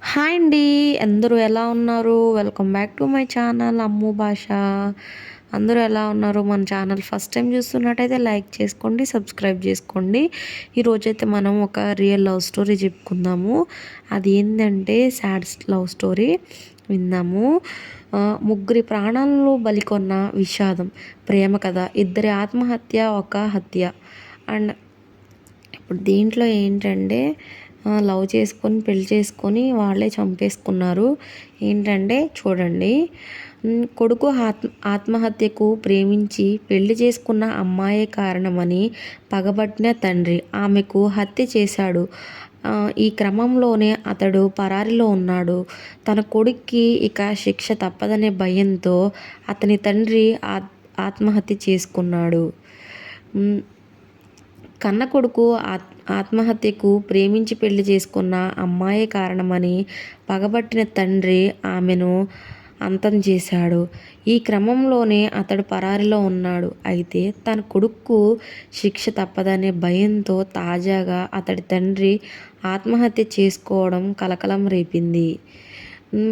Hi అండి. అందరూ ఎలా ఉన్నారు? Welcome back to my channel Ammu Bhasha. అందరూ ఎలా ఉన్నారు? మన ఛానల్ ఫస్ట్ టైం చూస్తున్నట్టయితే లైక్ చేసుకోండి సబ్స్క్రైబ్ చేసుకోండి. ఈరోజైతే మనం ఒక రియల్ లవ్ స్టోరీ చెప్పుకుందాము. అది ఏంటంటే సాడ్ లవ్ స్టోరీ విన్నాము ముగ్గురి ప్రాణాలను బలికొన్న విషాదం ప్రేమ కథ ఇద్దరి ఆత్మహత్య ఒక హత్య. అండ్ ఇప్పుడు దీంట్లో ఏంటంటే లవ్ చేసుకొని పెళ్ళి చేసుకొని వాళ్ళే చంపేసుకున్నారు. ఏంటంటే చూడండి కొడుకు ఆత్మ ఆత్మహత్యకు ప్రేమించి పెళ్ళి చేసుకున్న అమ్మాయే కారణమని పగబట్టిన తండ్రి ఆమెకు హత్య చేశాడు. ఈ క్రమంలోనే అతడు పరారిలో ఉన్నాడు. తన కొడుక్కి ఇక శిక్ష తప్పదనే భయంతో అతని తండ్రి ఆత్మహత్య చేసుకున్నాడు. కన్న కొడుకు ఆత్ ఆత్మహత్యకు ప్రేమించి పెళ్ళి చేసుకున్న అమ్మాయే కారణమని పగబట్టిన తండ్రి ఆమెను అంతం చేశాడు. ఈ క్రమంలోనే అతడు పరారిలో ఉన్నాడు. అయితే తన కొడుకు శిక్ష తప్పదనే భయంతో తాజాగా అతడి తండ్రి ఆత్మహత్య చేసుకోవడం కలకలం రేపింది.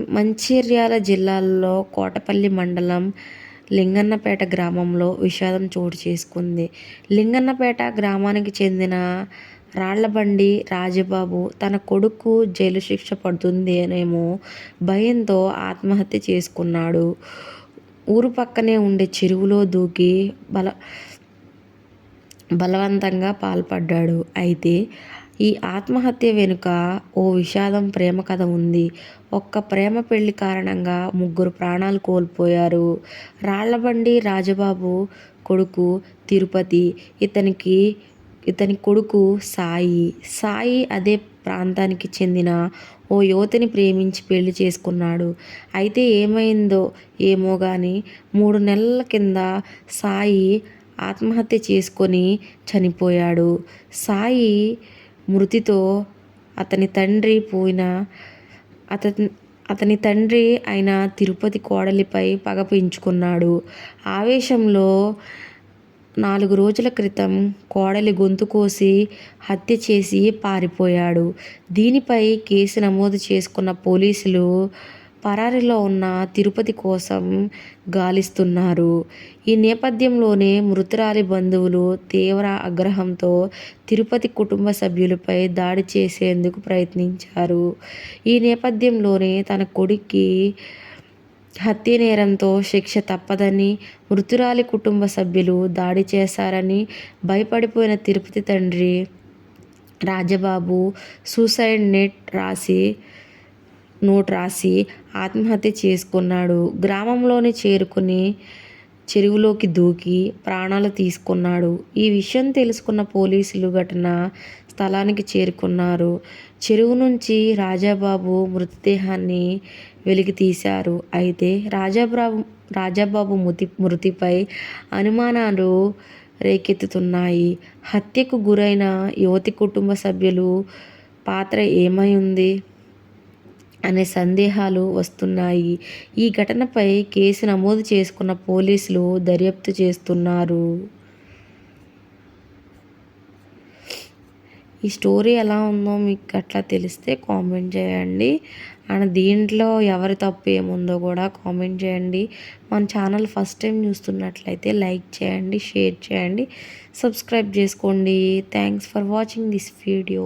మంచిర్యాల జిల్లాలో కోటపల్లి మండలం లింగన్నపేట గ్రామంలో విషాదం చోటు చేసుకుంది. లింగన్నపేట గ్రామానికి చెందిన రాళ్ళబండి రాజబాబు తన కొడుకు జైలు శిక్ష పడుతుంది అనేమో భయంతో ఆత్మహత్య చేసుకున్నాడు. ఊరు పక్కనే ఉండే చెరువులో దూకి బల బలవంతంగా పాల్పడ్డాడు. అయితే ఈ ఆత్మహత్య వెనుక ఓ విషాదం ప్రేమ కథ ఉంది. ఒక్క ప్రేమ పెళ్ళి కారణంగా ముగ్గురు ప్రాణాలు కోల్పోయారు. రాళ్ళబండి రాజబాబు కొడుకు తిరుపతి. ఇతనికి ఇతని కొడుకు సాయి. సాయి అదే ప్రాంతానికి చెందిన ఓ యువతిని ప్రేమించి పెళ్ళి చేసుకున్నాడు. అయితే ఏమైందో ఏమో కానీ మూడు నెలల కింద సాయి ఆత్మహత్య చేసుకొని చనిపోయాడు. సాయి మృతితో అతని తండ్రి పోయిన అతని అతని తండ్రి అయిన తిరుపతి కోడలిపై పగ పెంచుకున్నాడు. ఆవేశంలో నాలుగు రోజుల క్రితం కోడలి గొంతు కోసి హత్య చేసి పారిపోయాడు. దీనిపై కేసు నమోదు చేసుకున్న పోలీసులు పరారిలో ఉన్న తిరుపతి కోసం గాలిస్తున్నారు. ఈ నేపథ్యంలోనే మృతురాలి బంధువులు తీవ్ర ఆగ్రహంతో తిరుపతి కుటుంబ సభ్యులపై దాడి చేసేందుకు ప్రయత్నించారు. ఈ నేపథ్యంలోనే తన కొడుక్కి హత్య నేరంతో శిక్ష తప్పదని మృతురాలి కుటుంబ సభ్యులు దాడి చేశారని భయపడిపోయిన తిరుపతి తండ్రి రాజబాబు సూసైడ్ నెట్ రాసి నోట్ రాసి ఆత్మహత్య చేసుకున్నాడు. గ్రామంలోని చేరుకుని చెరువులోకి దూకి ప్రాణాలు తీసుకున్నాడు. ఈ విషయం తెలుసుకున్న పోలీసులు ఘటన స్థలానికి చేరుకున్నారు. చెరువు నుంచి రాజాబాబు మృతదేహాన్ని వెలికి తీశారు. అయితే రాజాబాబు రాజాబాబు మృతి మృతిపై అనుమానాలు రేకెత్తుతున్నాయి. హత్యకు గురైన యువతి కుటుంబ సభ్యులు పాత్ర ఏమై ఉంది అనే సందేహాలు వస్తున్నాయి. ఈ ఘటనపై కేసు నమోదు చేసుకున్న పోలీసులు దర్యాప్తు చేస్తున్నారు. ఈ స్టోరీ ఎలా ఉందో మీకు అట్లా తెలిస్తే కామెంట్ చేయండి. అండ్ దీంట్లో ఎవరి తప్పు ఏముందో కూడా కామెంట్ చేయండి. మన ఛానల్ ఫస్ట్ టైం చూస్తున్నట్లయితే లైక్ చేయండి షేర్ చేయండి సబ్స్క్రైబ్ చేసుకోండి. Thanks for watching this video.